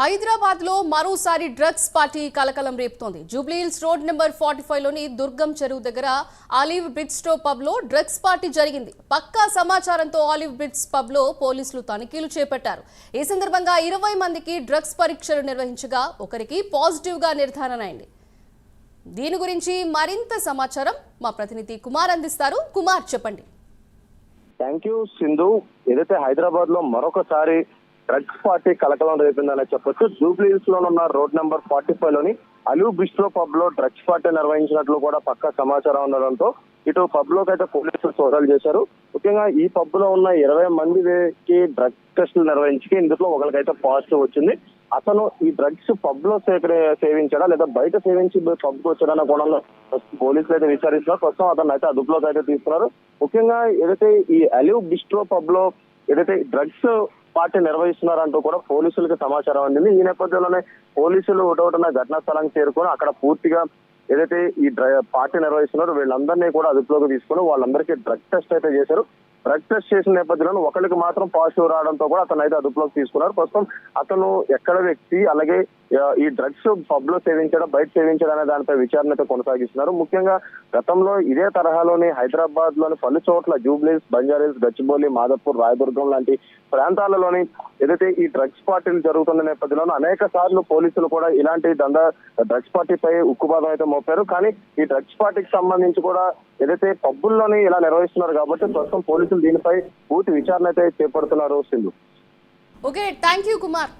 హైదరాబాద్లో మరోసారి drugs party కలకలం రేపుతోంది. జూబ్లీహిల్స్ రోడ్ నెంబర్ ఫార్టీ ఫైవ్లోని దుర్గం చెరువు దగ్గర ఆలివ్ బ్రిడ్స్టో పబ్లో డ్రగ్స్ పార్టీ జరిగింది. పక్కా సమాచారంతో ఆలివ్ బ్రిడ్స్ పబ్లో పోలీసులు తనిఖీలు చేపట్టారు. ఈ సందర్భంగా ఇరవై మందికి డ్రగ్స్ పరీక్షలు నిర్వహించగా ఒకరికి పాజిటివ్గా నిర్ధారణ అయింది. దీని గురించి మరింత సమాచారం మా ప్రతినిధి కుమార్ అందిస్తారు. కుమార్ చెప్పండి. Thank you Sindhu. ఏదైతే హైదరాబాద్లో మరొకసారి డ్రగ్స్ పార్టీ కలకలం రేపిందని చెప్పొచ్చు. జూబ్లీహిల్స్లో ఉన్న రోడ్ నెంబర్ ఫార్టీ ఫైవ్లోని అలు బిస్ట్రో పబ్లో డ్రగ్స్ పార్టీ నిర్వహించినట్లు కూడా పక్క సమాచారం ఉండడంతో ఇటు పబ్లోకి అయితే పోలీసులు సోదాలు చేశారు. ముఖ్యంగా ఈ పబ్లో ఉన్న ఇరవై మందికి డ్రగ్స్ టెస్టులు నిర్వహించి ఇందులో ఒకరికైతే పాజిటివ్ వచ్చింది. అతను ఈ డ్రగ్స్ పబ్లో సేకరి సేవించాడా లేదా బయట సేవించి పబ్కు వచ్చాడన్న కోణంలో పోలీసులు అయితే విచారిస్తున్నారు. ప్రస్తుతం అతను అయితే అదుపులోకి అయితే తీసుకున్నారు. ముఖ్యంగా ఏదైతే ఈ అలివ్ బిస్ట్రో పబ్లో ఏదైతే డ్రగ్స్ పార్టీ నిర్వహిస్తున్నారంటూ కూడా పోలీసులకు సమాచారం అందింది. ఈ నేపథ్యంలోనే పోలీసులు ఒకటొకటిన ఘటనా స్థలానికి చేరుకొని అక్కడ పూర్తిగా ఏదైతే ఈ డ్ర- పార్టీ నిర్వహిస్తున్నారో వీళ్ళందరినీ కూడా అదుపులోకి తీసుకుని వాళ్ళందరికీ డ్రగ్ టెస్ట్ అయితే చేశారు. డ్రగ్ టెస్ట్ చేసిన నేపథ్యంలో ఒకరికి మాత్రం పాజిటివ్ రావడంతో కూడా అతను అయితే అదుపులోకి తీసుకున్నారు. ప్రస్తుతం అతను ఎక్కడ వ్యక్తి అలాగే ఈ డ్రగ్స్ పబ్లో సేవించడం బయట సేవించడం అనే దానిపై విచారణ అయితే కొనసాగిస్తున్నారు. ముఖ్యంగా గతంలో ఇదే తరహాలోని హైదరాబాద్లోని పలు చోట్ల జూబ్లీస్ బంజారీస్ గచ్చిబౌలి మాధవపూర్ రాయదుర్గం లాంటి ప్రాంతాలలోని ఏదైతే ఈ డ్రగ్స్ పార్టీలు జరుగుతున్న నేపథ్యంలో అనేక సార్లు పోలీసులు కూడా ఇలాంటి దందా డ్రగ్స్ పార్టీపై ఉక్కుబాదం అయితే మోపారు. కానీ ఈ డ్రగ్స్ పార్టీకి సంబంధించి కూడా ఏదైతే పబ్బుల్లోని ఇలా నిర్వహిస్తున్నారు కాబట్టి ప్రస్తుతం పోలీసులు దీనిపై పూర్తి విచారణ అయితే చేపడుతున్నారు Sindhu. Okay thank you Kumar.